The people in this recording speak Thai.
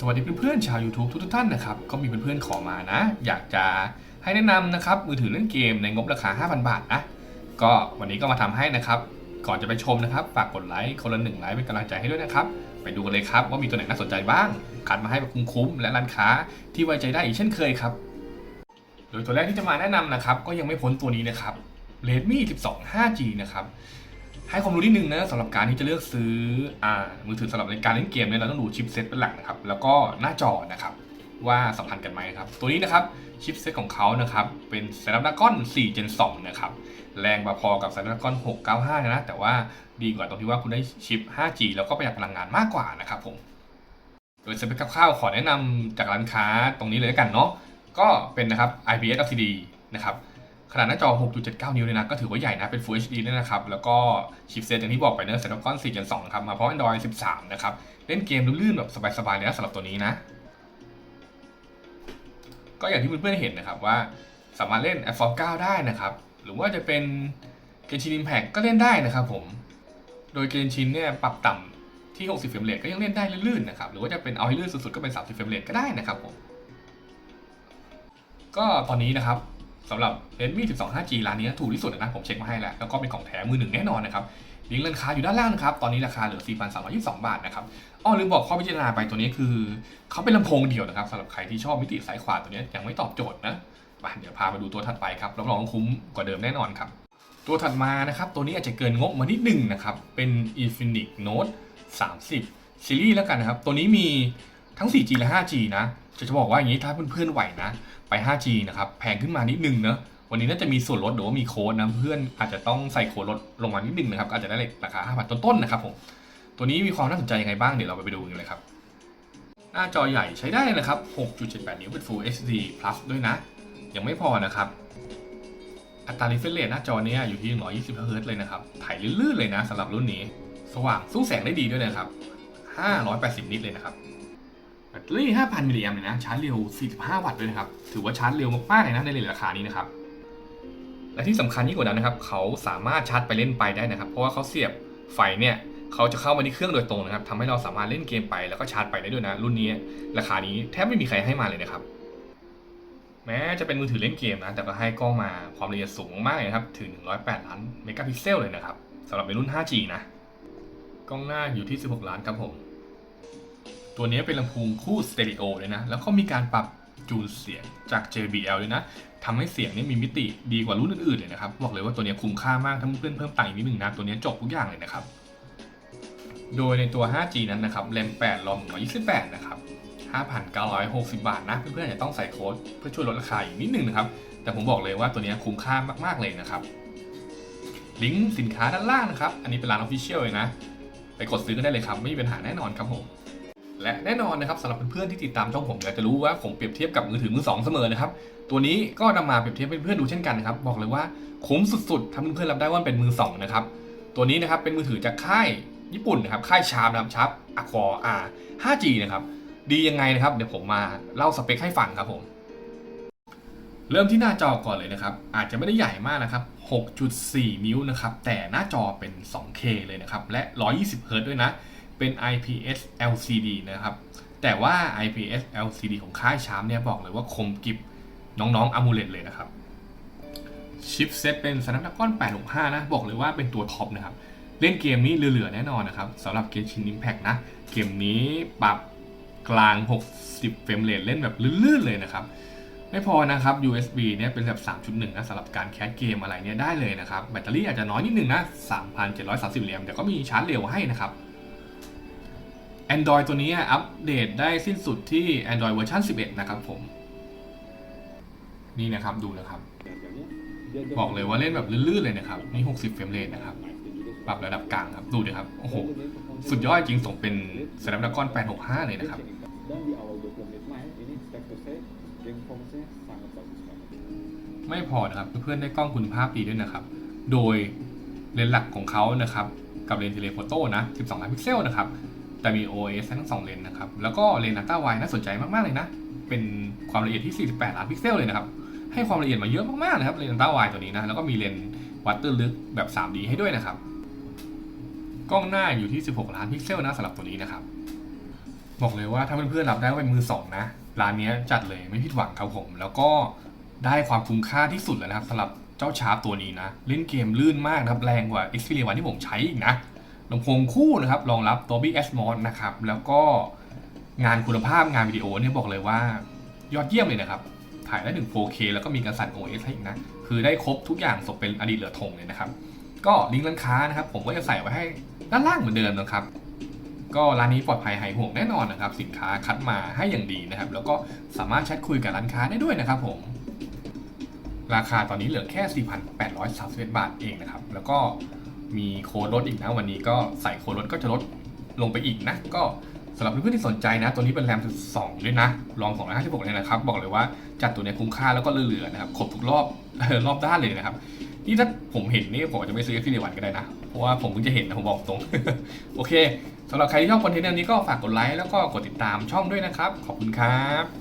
สวัสดีเพื่อนๆชาว YouTube ทุกๆท่านนะครับ ก็มีเพื่อนๆขอมานะ อยากจะให้แนะนำนะครับมือถือเล่นเกมในงบราคา 5,000 บาทนะก็วันนี้ก็มาทำให้นะครับ ก่อนจะไปชมนะครับฝากกดไลค์คนละหนึ่งไลค์เป็นกำลังใจให้ด้วยนะครับ ไปดูกันเลยครับว่ามีตัวไหนน่าสนใจบ้างคัดมาให้แบบคุ้มๆและร้านค้าที่ไว้ใจได้อีกเช่นเคยครับ โดยตัวแรกที่จะมาแนะนำนะครับ ก็ยังไม่พ้นตัวนี้นะครับ Redmi 12 5G นะครับ ให้ความรู้นิดนึงนะสำหรับการที่จะเลือกซื้ออามือถือสำหรับในการเล่นเกมเนี่ยเราต้องดูชิปเซ็ตเป็นหลักนะครับ แล้วก็หน้าจอนะครับว่าสัมพันธ์กันไหมครับ ตัวนี้นะครับชิปเซ็ตของเขานะครับเป็น Snapdragon 4 Gen 2 นะครับ แรงพอๆกับ Snapdragon 695 นะ แต่ว่าดีกว่าตรงที่ว่าคุณได้ชิป 5G แล้วก็ประหยัดพลังงานมากกว่านะครับผม โดยสเปคคร่าวๆขอแนะนำจากร้านค้าตรงนี้เลยกันเนาะก็เป็นนะครับ IPS LCD นะครับ ขนาดหน้าจอ 6.79 นิ้วเลยนะ ก็ถือว่าใหญ่นะ เป็น Full HD ด้วยนะครับ แล้วก็ชิปเซตอย่างที่บอกไปเนอะ Snapdragon 4 Gen 2ครับ มาพร้อม Android 13 นะครับ เล่นเกมลื่นๆแบบสบายๆเลยนะสำหรับตัวนี้นะ ก็อย่างที่เพื่อนๆเห็นนะครับว่าสามารถเล่น a p p l e 9ได้นะครับ หรือว่าจะเป็น Genshin Impact ก็เล่นได้นะครับผม โดย Genshin เนี่ยปรับต่ำที่ 60 เฟรมเรทก็ยังเล่นได้ลื่นๆนะครับ หรือว่าจะเป็นเอาให้ลื่นสุดๆก็เป็น 30 เฟรมเรทก็ได้นะครับผม ก็ตอนนี้นะครับ สำหรับ Redmi 12 5G ร้านนี้ถูกที่สุดนะผมเช็คมาให้แล้ว แล้วก็เป็นของแถมมือหนึ่งแน่นอนนะครับลิงก์ราคาอยู่ด้านล่างนะครับ ตอนนี้ราคาเหลือ 4,322 บาทนะครับ อ้อลืมบอกข้อพิจารณาไปตัวนี้คือ เขาเป็นลำโพงเดี่ยวนะครับสำหรับใครที่ชอบมิติซ้ายขวาตัวนี้ยังไม่ตอบโจทย์นะมาเดี๋ยวพามาดูตัวถัดไปครับ รับรองคุ้มกว่าเดิมแน่นอนครับ ตัวถัดมานะครับ ตัวนี้อาจจะเกินงบมานิดหนึ่งนะครับ เป็น Infinix Note 30 ซีรีส์แล้วกันนะครับ ตัวนี้มีทั้ง 4G และ 5G นะ จะจะบอกว่าอย่างนี้ถ้าเพื่อนๆไหวนะไป 5G นะครับแพงขึ้นมานิดนึงเนอะวันนี้น่าจะมีส่วนลดหรือว่ามีโค้ดนะเพื่อนอาจจะต้องใส่โค้ดลดลงมานิดนึงนะครับอาจจะได้ราคา5บาทต้นๆนะครับผมตัวนี้มีความน่าสนใจยังไงบ้างเดี๋ยวเราไปดูกันเลยครับ หน้าจอใหญ่ใช้ได้เลยนะครับ 6.78 นิ้วเป็น Full HD Plus ด้วยนะ ยังไม่พอนะครับ อัตรา refresh rate หน้าจอเนี้ยอยู่ที่ 120 Hz เลยนะครับ ถ่ายลื่นๆเลยนะสำหรับรุ่นนี้ สว่างสู้แสงได้ดีด้วยนะครับ 580 นิตเลยนะครับ แบตเตอรี่ 5,000 มิลลิแอมป์เลยนะ ชาร์จเร็ว 45 วัตต์เลยนะครับ ถือว่าชาร์จเร็วมากๆเลยนะ ในเรทราคานี้นะครับ และที่สำคัญยิ่งกว่านั้นนะครับ เขาสามารถชาร์จไปเล่นไปได้นะครับ เพราะว่าเขาเสียบไฟเนี่ย เขาจะเข้ามาที่เครื่องโดยตรงนะครับทำให้เราสามารถเล่นเกมไปแล้วก็ชาร์จไปได้ด้วยนะ รุ่นนี้ราคานี้แทบไม่มีใครให้มาเลยนะครับ แม้จะเป็นมือถือเล่นเกมนะ แต่ก็ให้กล้องมาความละเอียดสูงมากเลยครับ ถึง 108 ล้านเมกะพิกเซลเลยนะครับสำหรับในรุ่น 5G นะ กล้องหน้าอยู่ที่ 16 ล้านครับผม ตัวนี้เป็นลำโพงคู่สเตอริโอเลยนะ แล้วก็มีการปรับจูนเสียงจาก JBL ด้วยนะทำให้เสียงนี่มีมิติดีกว่ารุ่นอื่นๆเลยนะครับ บอกเลยว่าตัวนี้คุ้มค่ามาก ถ้าเพื่อนเพิ่มตังค์อีกนิดนึงนะ ตัวนี้จบทุกอย่างเลยนะครับ โดยในตัว 5G นั้นนะครับแรม 8 รอม 128 นะครับ 5,960 บาทนะ เพื่อนๆอาจะต้องใส่โค้ดเพื่อช่วยลดราคาอีกนิดนึงนะครับ แต่ผมบอกเลยว่าตัวนี้คุ้มค่ามากๆเลยนะครับ ลิงก์สินค้าด้านล่างนะครับ อันนี้เป็นร้าน Official เลยนะ ไปกดซื้อกันได้เลยครับ ไม่มีปัญหาแน่นอนครับผม และแน่นอนนะครับสำหรับเพื่อนๆที่ติดตามช่องผมอยากจะรู้ว่าผมเปรียบเทียบกับมือถือมือสองเสมอนะครับตัวนี้ก็นำมาเปรียบเทียบให้เพื่อนๆดูเช่นกันนะครับบอกเลยว่าคุ้มสุดๆถ้าเพื่อนๆรับได้ว่าเป็นมือสองนะครับตัวนี้นะครับเป็นมือถือจากค่ายญี่ปุ่นนะครับค่ายชาร์ปนะครับชาร์ปอะคออาร์ 5G นะครับดียังไงนะครับเดี๋ยวผมมาเล่าสเปคให้ฟังครับผมเริ่มที่หน้าจอก่อนเลยนะครับ อาจจะไม่ได้ใหญ่มากนะครับ 6.4 นิ้วนะครับ แต่หน้าจอเป็น 2K เลยนะครับ และ 120 Hz ด้วยนะ เป็น IPS LCD นะครับ แต่ว่า IPS LCD ของค่ายชาร์ปเนี่ยบอกเลยว่าคมกริบน้องๆ AMOLED เลยนะครับชิปเซตเป็น Snapdragon 865 นะ บอกเลยว่าเป็นตัวท็อปนะครับ เล่นเกมนี้เหลือๆแน่นอนนะครับสำหรับ Genshin Impact นะ เกมนี้ปรับกลาง 60 เฟรมเรทเล่นแบบลื่นๆเลยนะครับ ไม่พอนะครับ USB เนี่ยเป็นแบบ 3.1 นะสำหรับการแคสเกมอะไรเนี่ยได้เลยนะครับ แบตเตอรี่อาจจะน้อยนิดนึงนะ 3,730เหรียญแต่ก็มีชาร์จเร็วให้นะครับ Android ตัวนี้อัปเดตได้สิ้นสุดที่ Android เวอร์ชัน11 นะครับผม นี่นะครับดูนะครับ บอกเลยว่าเล่นแบบลื่นๆเลยนะครับ นี่ 60 เฟรมเรทนะครับ ปรับระดับกลางครับ ดูดิครับ โอ้โห สุดยอดจริงส่งเป็น Snapdragon 865 เลยนะครับ ไม่พอนะครับ เพื่อนๆได้กล้องคุณภาพดีด้วยนะครับ โดยเลนส์หลักของเขานะครับ กับเลนส์เทเลโฟโต้นะ 12 ล้านพิกเซลนะครับ แต่มี OIS ทั้งสองเลนนะครับ แล้วก็เลนอัลตร้าไวน่าสนใจมาก ๆ เลยนะ เป็นความละเอียดที่ 48 ล้านพิกเซลเลยนะครับ ให้ความละเอียดมาเยอะมาก ๆ นะครับ เลนอัลตร้าไวตัวนี้นะ แล้วก็มีเลนวัดตื้นลึกแบบ 3D ให้ด้วยนะครับ กล้องหน้าอยู่ที่ 16 ล้านพิกเซลนะสำหรับตัวนี้นะครับ บอกเลยว่าถ้าเพื่อนๆรับได้ว่าเป็นมือสองนะ ร้านนี้จัดเลยไม่ผิดหวังครับผม แล้วก็ได้ความคุ้มค่าที่สุดแล้วนะครับสำหรับเจ้าชาร์ปตัวนี้นะ เล่นเกมลื่นมากนะครับ แรงกว่า Xperia One ที่ผมใช้อีกนะ ลำโพงคู่นะครับรองรับ Dolby Atmos นะครับ แล้วก็งานคุณภาพงานวิดีโอเนี่ยบอกเลยว่ายอดเยี่ยมเลยนะครับ ถ่ายได้ถึง 4K แล้วก็มีการสั่น OS ให้อีกนะ คือได้ครบทุกอย่างสมเป็นอดีตเหลือทงเลยนะครับ ก็ลิงก์ร้านค้านะครับ ผมก็จะใส่ไว้ให้ด้านล่างเหมือนเดิมนะครับ ก็ร้านนี้ปลอดภัยหายห่วงแน่นอนนะครับ สินค้าคัดมาให้อย่างดีนะครับ แล้วก็สามารถแชทคุยกับร้านค้าได้ด้วยนะครับ ผม ราคาตอนนี้เหลือแค่ 4,831 บาทเองนะครับ แล้วก็ มีโค้ดลดอีกนะวันนี้ก็ใส่โค้ดลดก็จะลดลงไปอีกนะ ก็สำหรับเพื่อนๆที่สนใจนะ ตัวนี้เป็นแรม12ด้วยนะลอง256เลยนะครับ บอกเลยว่าจัดตัวเนี้คุ้มค่าแล้วก็เหลือๆนะครับครบทุกรอบรอบด้านเลยนะครับนี่ถ้าผมเห็นนี่ผมอาจจะไม่ซื้อที่ในวันก็ได้นะ เพราะว่าผมเพิ่งจะเห็นนะผมบอกตรง โอเคสำหรับใครที่ชอบคอนเทนต์แนวนี้ก็ฝากกดไลค์แล้วก็กดติดตามช่องด้วยนะครับ ขอบคุณครับ